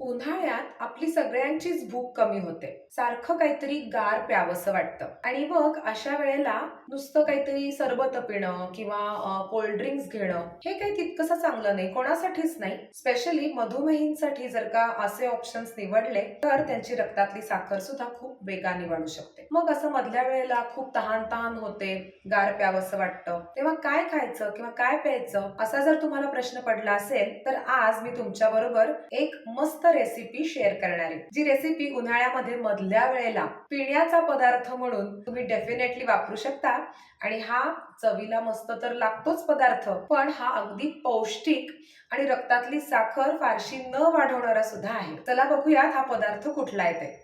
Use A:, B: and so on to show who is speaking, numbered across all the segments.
A: उन्हाळ्यात आपली सगळ्यांचीच भूक कमी होते. सारखं काहीतरी गार प्यावंसं वाटतं. आणि मग अशा वेळेला नुसतं काहीतरी सरबत पिणं किंवा कोल्ड ड्रिंक्स घेणं हे काही तितकंसं चांगलं नाही. कोणासाठीच नाही. स्पेशली मधुमेहींसाठी जर का असे ऑप्शन्स निवडले तर त्यांची रक्तातली साखर सुद्धा खूप वेगाने वाढू शकते. मग असं मधल्या वेळेला खूप तहान तहान होते गार प्यावंसं वाटतं. तेव्हा काय खायचं किंवा काय प्यायचं असा जर तुम्हाला प्रश्न पडला असेल तर आज मी तुमच्या बरोबर एक मस्त रेसिपी शेअर करणार. आहे जी रेसिपी उन्हाळ्यामध्ये मधल्या वेळेला पिण्याचा पदार्थ म्हणून तुम्ही डेफिनेटली वापरू शकता. आणि हा चवीला मस्त तर लागतोच पदार्थ पण हा अगदी पौष्टिक आणि रक्तातली साखर फारशी न वाढवणारा सुद्धा आहे. चला बघूयात हा पदार्थ कुठला येते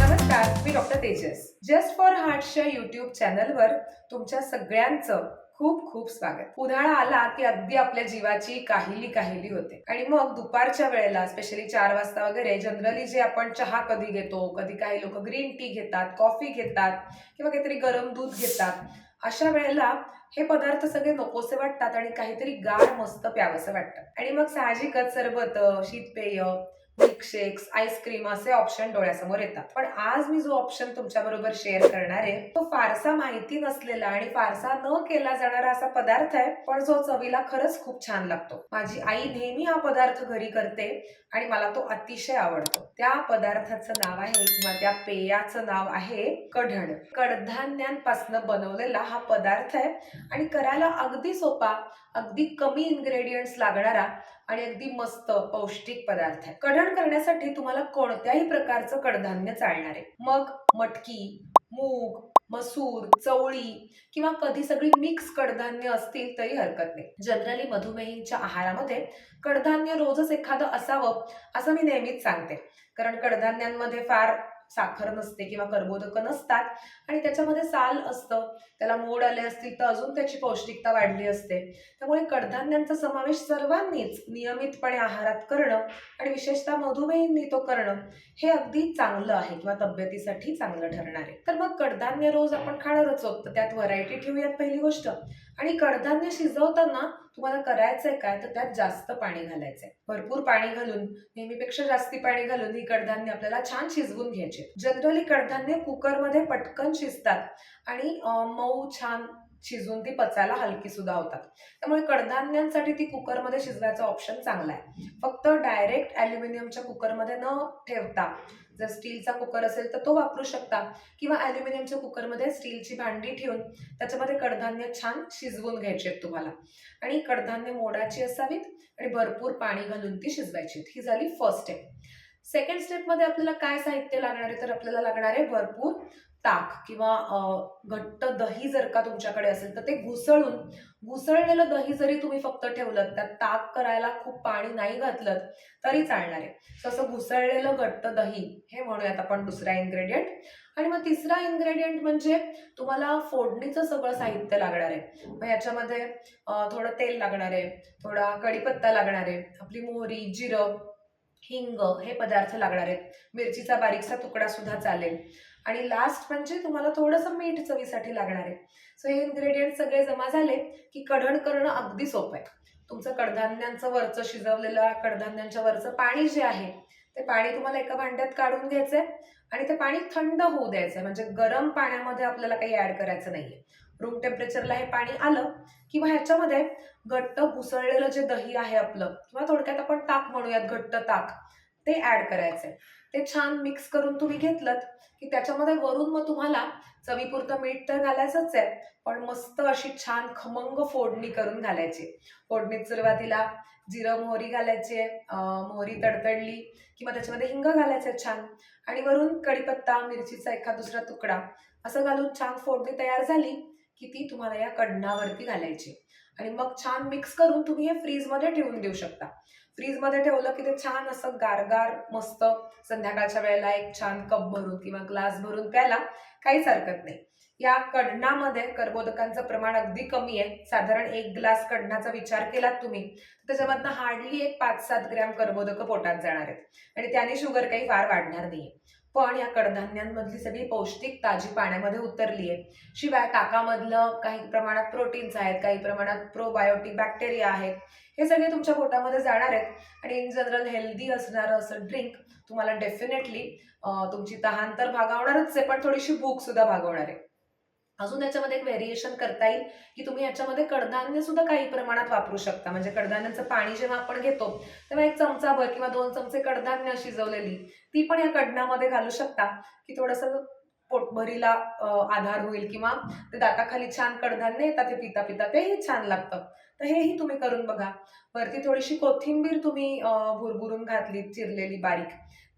A: नमस्कार मी डॉक्टर तेजस. जस्ट फॉर हार्टच्या युट्यूब चॅनलवर तुमच्या सगळ्यांचं खूप खूप स्वागत. उन्हाळा आला की अगदी आपल्या जीवाची काहिली काहिली होते. आणि मग दुपारच्या वेळेला स्पेशली चार वाजता वगैरे जनरली जे आपण चहा कधी घेतो कधी काही लोक ग्रीन टी घेतात कॉफी घेतात किंवा काहीतरी गरम दूध घेतात अशा वेळेला हे पदार्थ सगळे नकोसे वाटतात आणि काहीतरी गार मस्त प्यावंसं वाटतं. आणि मग साहजिकच सरबत शीतपेय मिल्कशेक्स आईस्क्रीम असे ऑप्शन डोळ्यासमोर येतात. पण आज मी जो ऑप्शन तुमच्या बरोबर शेअर करणार आहे तो फारसा माहिती नसलेला आणि फारसा न केला जाणारा असा पदार्थ आहे पण जो चवीला खरंच खूप छान लागतो. माझी आई नेहमी हा पदार्थ घरी करते आणि मला तो अतिशय आवडतो. त्या पदार्थाचं नाव आहे किंवा त्या पेयाचं नाव आहे कढण. कडधान्यांपासून बनवलेला हा पदार्थ आहे आणि करायला अगदी सोपा अगदी कमी इन्ग्रेडियंट्स लागणारा आणि अगदी मस्त पौष्टिक पदार्थ आहे. कढण करण्यासाठी तुम्हाला कोणत्याही प्रकारचं कडधान्य चालणार आहे. मग मटकी मूग मसूर चवळी किंवा कधी सगळी मिक्स कडधान्य असतील तरी हरकत नाही. जनरली मधुमेहींच्या आहारामध्ये कडधान्य रोजच एखादं असावं असं मी नेहमीच सांगते. कारण कडधान्यांमध्ये फार साखर नसते किंवा कर्बोदक नसतात. आणि त्याच्यामध्ये साल असतं. त्याला मोड आले असतील तर अजून त्याची पौष्टिकता वाढली असते. त्यामुळे कडधान्यांचा समावेश सर्वांनीच नियमितपणे आहारात करणं आणि विशेषतः मधुमेहींनी तो करणं हे अगदी चांगलं आहे किंवा तब्येतीसाठी चांगलं ठरणार आहे. तर मग कडधान्य रोज आपण खाणारच आहोत तर त्यात व्हरायटी ठेवूयात पहिली गोष्ट. आणि कडधान्य शिजवताना तुम्हाला करायचंय काय? तर त्यात जास्त पाणी घालायचंय. भरपूर पाणी घालून नेहमीपेक्षा जास्ती पाणी घालून ही कडधान्य आपल्याला छान शिजवून घ्यायचे. जनरली कडधान्य कुकरमध्ये पटकन शिजतात आणि मऊ छान शिजून ती पचायला हलकी सुद्धा होतात. त्यामुळे कडधान्यांसाठी ती कुकरमध्ये शिजवायचा ऑप्शन चांगला आहे. फक्त डायरेक्ट ॲल्युमिनियमच्या कुकरमध्ये न ठेवता जर स्टीलचा कुकर असेल तर तो वापरू शकता. किंवा ॲल्युमिनियमच्या कुकरमध्ये स्टीलची भांडी ठेवून त्याच्यामध्ये कडधान्य छान शिजवून घ्यायचे आहेत तुम्हाला. आणि कडधान्य मोडाची असावीत आणि भरपूर पाणी घालून ती शिजवायची ही झाली फर्स्ट स्टेप सेकंड स्टेपमध्ये आपल्याला काय साहित्य लागणार आहे? तर आपल्याला लागणार आहे भरपूर ताक किंवा घट्ट दही जर का तुमच्याकडे असेल तर ते घुसळून घुसळलेलं दही जरी तुम्ही फक्त ठेवलं त्यात ताक करायला खूप पाणी नाही घातलं तरी चालणार आहे. तसं घुसळलेलं घट्ट दही हे म्हणूयात आपण दुसरा इन्ग्रेडियंट आणि मग तिसरा इन्ग्रेडियंट म्हणजे तुम्हाला फोडणीचं सगळं साहित्य लागणार आहे. मग याच्यामध्ये थोडं तेल लागणार आहे थोडा कढीपत्ता लागणार आहे आपली मोहरी जिरं हिंग हे पदार्थ लागणार आहेत. मिरचीचा बारीकसा तुकडा सुद्धा चालेल. आणि लास्ट म्हणजे तुम्हाला थोडंसं मीठ चवीसाठी लागणार आहे. सो हे इन्ग्रेडियंट सगळे जमा झाले की कढण करणं अगदी सोपं आहे. तुमचं कडधान्यांचं वरचं शिजवलेलं कडधान्यांच्या वरचं पाणी जे आहे ते पाणी तुम्हाला एका भांड्यात काढून घ्यायचंय आणि ते पाणी थंड होऊ द्यायचंय. म्हणजे गरम पाण्यामध्ये आपल्याला काही ऍड करायचं नाहीये. रूम टेम्परेचरला हे पाणी आलं किंवा ह्याच्यामध्ये घट्ट घुसळलेलं जे दही आहे आपलं किंवा थोडक्यात आपण ताक म्हणूयात घट्ट ताक ते ऍड करायचंय. ते छान मिक्स करून तुम्ही घेतलं की त्याच्यामध्ये वरून मग तुम्हाला चवीपुरतं मीठ तर घालायचंच आहे पण मस्त अशी छान खमंग फोडणी करून घालायची. फोडणीत सुरुवातीला जिरं मोहरी घालायची आहे मोहरी तडतडली किंवा त्याच्यामध्ये हिंग घालायचं छान आणि वरून कढीपत्ता मिरचीचा एखाद दुसरा तुकडा असं घालून छान फोडणी तयार झाली की ती तुम्हाला या कडणावरती घालायची. आणि मग छान मिक्स करून तुम्ही हे फ्रीजमध्ये ठेवून देऊ शकता. फ्रीजमध्ये ठेवलं की ते छान असं गारगार मस्त संध्याकाळच्या वेळेला एक छान कप भरून किंवा ग्लास भरून प्यायला काहीच हरकत नाही. या कडणामध्ये कर्बोदकांचं प्रमाण अगदी कमी आहे. साधारण एक ग्लास कडणाचा विचार केलात तुम्ही त्याच्यामधनं हार्डली एक पाच सात ग्रॅम कर्बोदक पोटात जाणार आहेत. आणि त्याने शुगर काही फार वाढणार नाहीये. पण या कडधान्यांमधली सगळी पौष्टिक ताजी पाण्यामध्ये उतरली आहे. शिवाय ताकामधलं काही प्रमाणात प्रोटीन्स आहेत काही प्रमाणात प्रोबायोटिक बॅक्टेरिया आहेत. हे सगळे तुमच्या पोटामध्ये जाणार आहेत. आणि इन जनरल हेल्दी असणारं असं ड्रिंक तुम्हाला डेफिनेटली तुमची तहान तर भागावणारच आहे पण थोडीशी भूक सुद्धा भागवणार आहे. अजून याच्यामध्ये एक व्हेरिएशन करता येईल की तुम्ही याच्यामध्ये कडधान्य सुद्धा काही प्रमाणात वापरू शकता. म्हणजे कडधान्याचं पाणी जेव्हा आपण घेतो तेव्हा एक चमचाभर किंवा दोन चमचे कडधान्य शिजवलेली ती पण या कडणामध्ये घालू शकता. की थोडंसं पोटभरीला आधार होईल किंवा ते दाताखाली छान कडधान्य येतात ते पिता पिता तेही छान लागतं. तर हेही तुम्ही करून बघा. वरती थोडीशी कोथिंबीर तुम्ही भुरभुरून घातली चिरलेली बारीक.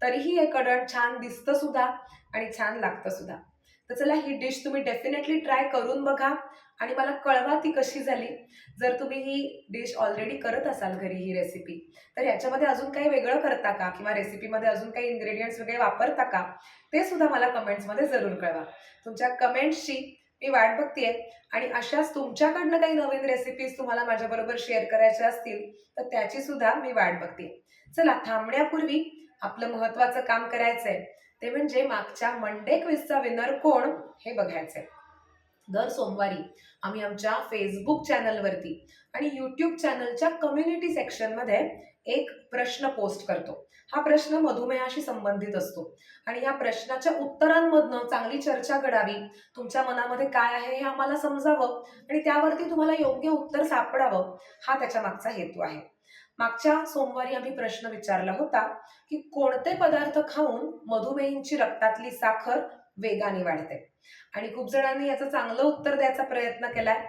A: तरीही हे कडण छान दिसतं सुद्धा आणि छान लागतं सुद्धा. तर चला ही डिश तुम्ही डेफिनेटली ट्राय करून बघा. आणि मला कळवा ती कशी झाली. जर तुम्ही ही डिश ऑलरेडी करत असाल घरी ही रेसिपी तर याच्यामध्ये अजून काही वेगळं करता का? किंवा रेसिपीमध्ये अजून काही इन्ग्रेडियंट्स वगैरे वापरता का? ते सुद्धा मला कमेंट्समध्ये जरूर कळवा. तुमच्या कमेंट्सची मी वाट बघतेय. आणि अशाच तुमच्याकडनं काही नवीन रेसिपीज तुम्हाला माझ्याबरोबर शेअर करायच्या असतील तर त्याची सुद्धा मी वाट बघते चला थांबण्यापूर्वी आपलं महत्वाचं काम करायचंय. ते म्हणजे मागच्या मंडे क्विजचा विनर कोण हे बघायचंय. दर सोमवारी आम्ही आमच्या फेसबुक चॅनलवरती आणि यूट्यूब चॅनलच्या कम्युनिटी सेक्शनमध्ये एक प्रश्न पोस्ट करतो. हा प्रश्न मधुमेहाशी संबंधित असतो. आणि या प्रश्नाच्या उत्तरांमधनं चांगली चर्चा घडावी तुमच्या मनामध्ये काय आहे हे आम्हाला समजावं आणि त्यावरती तुम्हाला योग्य उत्तर सापडावं हा त्याच्या मागचा हेतू आहे. मागच्या सोमवारी आम्ही प्रश्न विचारला होता की कोणते पदार्थ खाऊन मधुमेहींची रक्तातली साखर वेगाने वाढते? आणि खूप जणांनी याचं चांगलं उत्तर द्यायचा प्रयत्न केलाय.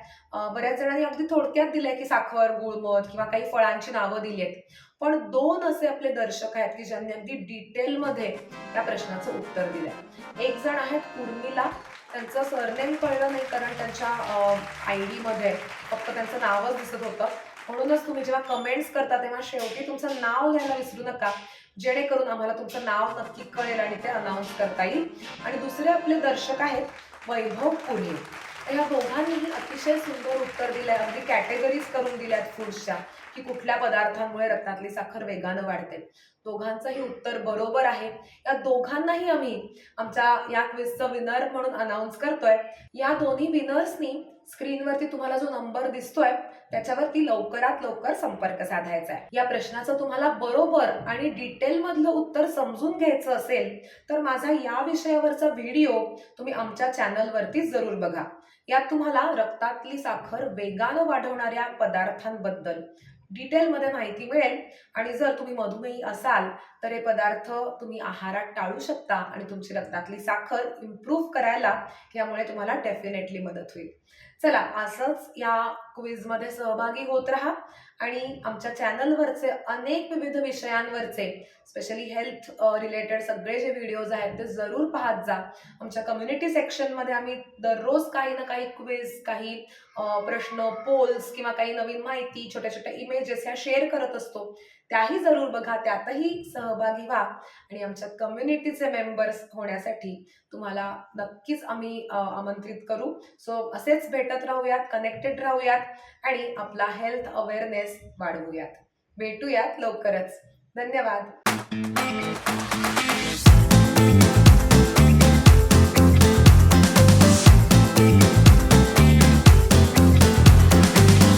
A: बऱ्याच जणांनी अगदी थोडक्यात दिलंय की साखर गुळमध किंवा काही फळांची नावं दिली आहेत पण दोन असे आपले दर्शक आहेत की ज्यांनी अगदी डिटेलमध्ये त्या प्रश्नाचं उत्तर दिलंय. एक जण आहेत उर्मिला. त्यांचं सरनेम कळलं नाही कारण त्यांच्या आयमध्ये फक्त त्यांचं नावच दिसत होतं. म्हणूनच तुम्ही जेव्हा कमेंट्स करता तेव्हा शेवटी तुमचं नाव लिहायला विसरू नका. जेणेकरून आम्हाला तुमचं नाव नक्की कळेल आणि ते अनाऊन्स करता येईल. आणि दुसरे आपले दर्शक आहेत वैभव पुणे या दोघांनीही अतिशय सुंदर उत्तर दिलंय. अगदी कॅटेगरीज करून दिल्यात फूड्सच्या की कुठल्या पदार्थांमुळे रक्तातली साखर वेगानं वाढते. दोघांचंही उत्तर बरोबर आहे. या दोघांनाही आम्ही आमच्या या क्विजचं विनर म्हणून अनाऊन्स करतोय. या दोन्ही विनर्सनी स्क्रीनवरती तुम्हाला जो नंबर दिसतोय त्याच्यावरती लवकरात लवकर संपर्क साधायचा आहे. या प्रश्नाचं तुम्हाला बरोबर आणि डिटेल मधलं उत्तर समजून घ्यायचं असेल तर माझा या विषयावरचा व्हिडिओ तुम्ही आमच्या चॅनलवरती जरूर बघा. यात तुम्हाला रक्तातली साखर वेगानं वाढवणाऱ्या पदार्थांबद्दल डिटेलमध्ये माहिती मिळेल. आणि जर तुम्ही मधुमेही असाल तर हे पदार्थ तुम्ही आहारात टाळू शकता आणि तुमची रक्तातली साखर इम्प्रूव्ह करायला यामुळे तुम्हाला डेफिनेटली मदत होईल. चला असंच या क्विजमध्ये सहभागी होत राहा आणि आमच्या चॅनलवरचे अनेक विविध विषयांवरचे स्पेशली हेल्थ रिलेटेड सगळे जे व्हिडिओज आहेत ते जरूर पाहत जा. आमच्या कम्युनिटी सेक्शनमध्ये आम्ही दररोज काही ना काही क्विज काही प्रश्न पोल्स किंवा काही नवीन माहिती छोट्या छोट्या इमेजेस ह्या शेअर करत असतो. त्याही जरूर बघा त्यातही सहभागी व्हा आणि आमच्या कम्युनिटीचे मेंबर्स होण्यासाठी तुम्हाला नक्कीच आम्ही आमंत्रित करू. सो असेच भेटत राहूयात कनेक्टेड राहूयात आणि आपला हेल्थ अवेअरनेस वाढवूयात. भेटूयात लवकरच. धन्यवाद.